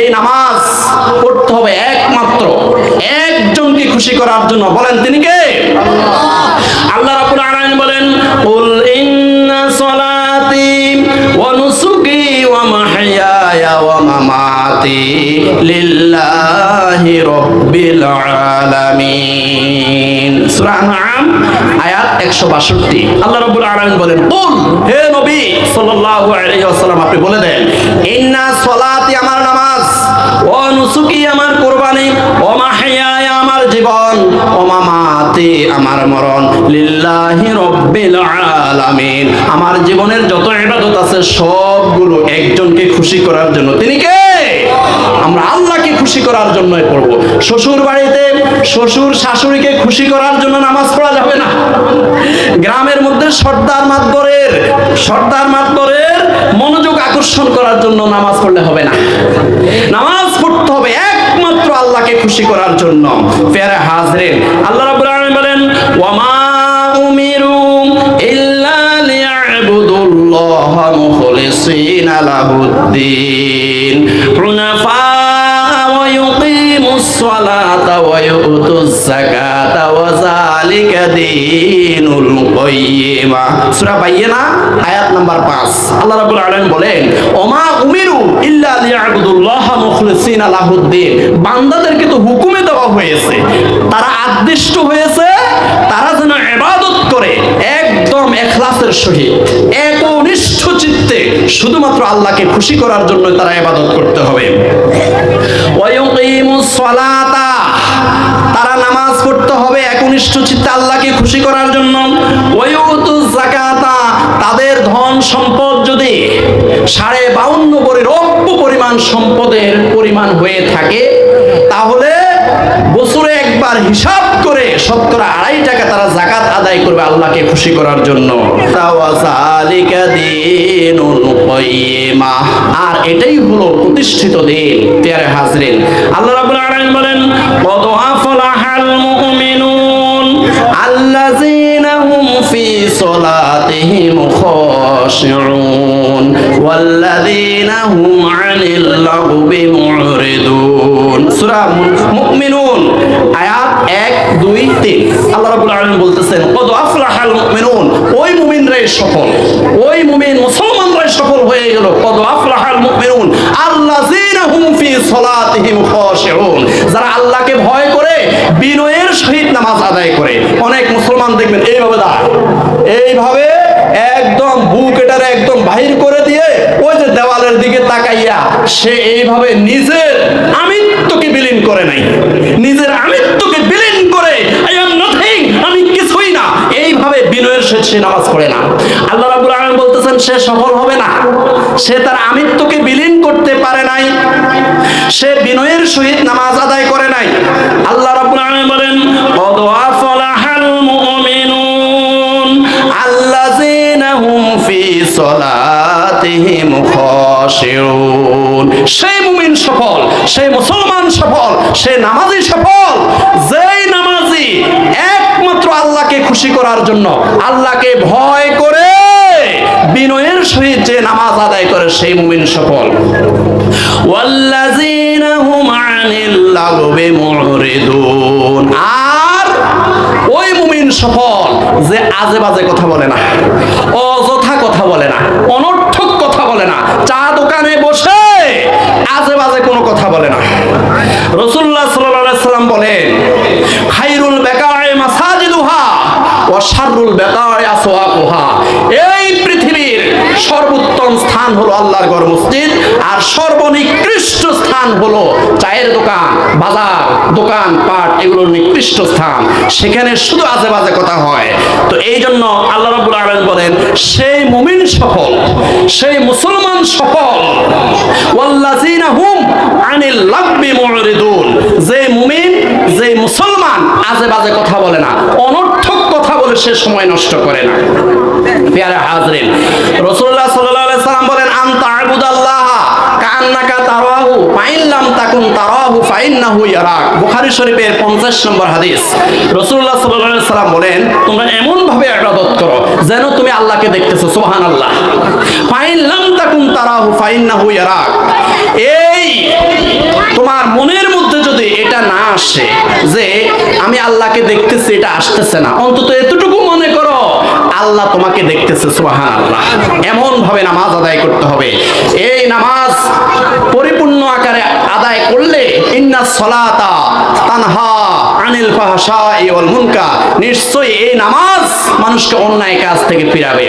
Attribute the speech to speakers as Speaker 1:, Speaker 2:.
Speaker 1: এই নামাজ পড়তে হবে একমাত্র। একজনকে খুশি করার জন্য। বলেন তিনি কে? আল্লাহ। রাব্বুল আলামিন বলেন কুল ইন্না সলাতি ওয়া নুসুকি ওয়া মাহইয়ায়া ওয়া মামাতি লিল্লাহি রাব্বিল আলামিন। সূরা আনআম আয়াত 162 আল্লাহ রাব্বুল আলামিন বলেন কুল হে নবী সাল্লাল্লাহু আলাইহি ওয়াসাল্লাম আপনি বলে দেন ইন্না সলাতি আমার নামাজ নুসুকি আমার কোরবানি ও মাহইয়ায়া আমার জীবন ও মামাতি আমার মরণ। লিল্লাহি রব্বিল আলামিন। আমার জীবনের যত ইবাদত আছে, সবগুলো একজনকে খুশি করার জন্য। তিনি কে? আমরা আল্লাহকে খুশি করার জন্যই পড়ব শ্বশুর বাড়িতে শ্বশুর শাশুড়িকে খুশি করার জন্য নামাজ পড়া যাবে না। গ্রামের মধ্যে সর্দার মাতবরের সর্দার মাতবরের মনোযোগ আকর্ষণ করার জন্য নামাজ পড়লে হবে না। নামাজ পড়তে হবে একমাত্র আল্লাহকে খুশি করার জন্য। ফের হাজরেন, আল্লাহ রাব্বুল আলামিন বলেন, ওয়ামা উমিরু ইল্লা লিয়াবুদুল্লাহ মুখলিসিনা লাহুদ্দিন। হুনাফা ওয়া সালাতা ওয়া ইউতুজ যাকাতা ওয়া যালিকা দীনুল কাইয়্যিমা সূরা বাইয়িনা আয়াত নাম্বার 5 আল্লাহ রাব্বুল আলামিন বলেন, ওমা উমিরু ইল্লা লিয়াবুদুল্লাহ মুখলিসিনা লাহুদ্দিন। বান্দাদেরকে তো হুকুমে দেওয়া হয়েছে, তারা আদিষ্ট হয়েছে, তারা যেন ইবাদত করে, একদম এখলাসের সহিত, একনিষ্ঠ চিত্তে, শুধুমাত্র আল্লাহকে খুশি করার জন্য তারা ইবাদত করতে হবে। তারা নামাজ পড়তে হবে একনিষ্ঠ চিত্তে আল্লাহকে খুশি করার জন্য। তাদের ধন সম্পদ যদি সাড়ে বাউন্ন করে রৌপ্য পরিমাণ সম্পদের পরিমাণ হয়ে থাকে, তাহলে বছরে একবার হিসাব শতকরা আড়াই টাকা তারা জাকাত আদায় করবে আল্লাহকে খুশি করার জন্য। আর এটাই হলো প্রতিষ্ঠিত দিন পেয়ারে হাজরিন। আল্লাহ রাব্বুল আলামিন বলেন কদ আফলাহাল মুমিনুন আল্লাযীনা হুম ফি সালাতিহিম খাশিউন ওয়াল্লাযীনা হুম আনিল লাগবি মুরিদুন সূরা মুমিনুন আয়াত 1 2 3 আল্লাহ রাব্বুল আলামিন বলতেছেন, কদ আফলাহাল মুমিনুন ওই মুমিনরাই সফল। ওই মুমিন মুসলমানরাই সফল হয়ে গেল। কদ আফলাহাল মুমিনুন, আল্লাযীনা হুম ফি সালাতিহিম খাশিউন। যারা আল্লাহকে ভয় করে, বিনয়ের সহিত নামাজ আদায় করে। অনেক মুসলমান দেখবেন, এইভাবে দাঁড়ায়। এইভাবে একদম বুক এটারে একদম বাহির করে দিয়ে, ওই যে দেওয়ালের দিকে তাকাইয়া, সে এইভাবে নিজের আমিত্বকে বিলীন করে নাই। নিজের আমিত্বকে বিলীন করে আই এম নাথিং আমি কিছুই না এইভাবে বিনয়ের সহিত সে নামাজ পড়ে না। আল্লাহ রাব্বুল আলামিন বলতেছেন, সে সফল হবে না। সে তার আমিত্বকে বিলীন করতে পারে নাই। সে বিনয়ের সহিত নামাজ আদায় করে নাই। আল্লাহ রাব্বুল আলামিন বলেন সেই মুমিন সফল, সেই মুসলমান সফল, সে নামাজি সফল। খুশি করার জন্য আল্লাহকে ভয় করে বিনয়ের সহিত যে নামাজ আদায় করে সেই মুমিন সফল। আর ওই মুমিন সফল যে আজে বাজে কথা বলে না, অযথা কথা বলে না, অনর্থক কথা বলে না, চা দোকানে বসে আজে বাজে কোনো কথা বলে না। রসুল্লাহ সাল্লাম বলেন ওয়া শাররুল বেকায় আসওয়াকুহা এই পৃথিবীর সর্বোত্তম স্থান হলো আল্লাহর ঘর মসজিদ, আর সর্বনিকৃষ্ট স্থান হলো চায়ের দোকান, বাজার, দোকান, পাট, এগুলোর নিকৃষ্ট স্থান। সেখানে শুধু আজে বাজে কথা হয়। তো এই জন্য আল্লাহ রাব্বুল আলামিন বলেন, সেই মুমিন সফল, সেই মুসলমান সফল, ওয়াল্লাযিনা হুম আনিল লাগবি মুরিদুন। যে মুমিন, যে মুসলমান, আজে বাজে কথা বলে না বলে সে সময় নষ্ট করে না। পেয়ারে হাজরিন। রাসূলুল্লাহ সাল্লাল্লাহু আলাইহি সাল্লাম বলেন কান্নাকা তারাহু তাকুন তারাহু শরীফের 50 নম্বর হাদিস। সাল্লাম বলেন, তোমরা এমন ভাবে ইবাদত করো যেন তুমি আল্লাহকে দেখতেছো, সুবহানাল্লাহ। ফাইল্লাম তাকুন তারাহু, ফাইন্নাহু ইয়ারাক। এই আসছে যে আমি আল্লাহকে দেখতেছি, এটা আসতেছে না। অন্তত এতটুকু মনে করো, আল্লাহ তোমাকে দেখতেছে সুবাহান আল্লাহ এমন ভাবে নামাজ আদায় করতে হবে। এই নামাজ পরিপূর্ণ আকারে আদায় করলে ইন্না সলাতা তানহা আনিল ফাহশা ওয়াল মুনকার। নিশ্চয়ই এই নামাজ মানুষকে অন্যায় কাজ থেকে ফিরাবে।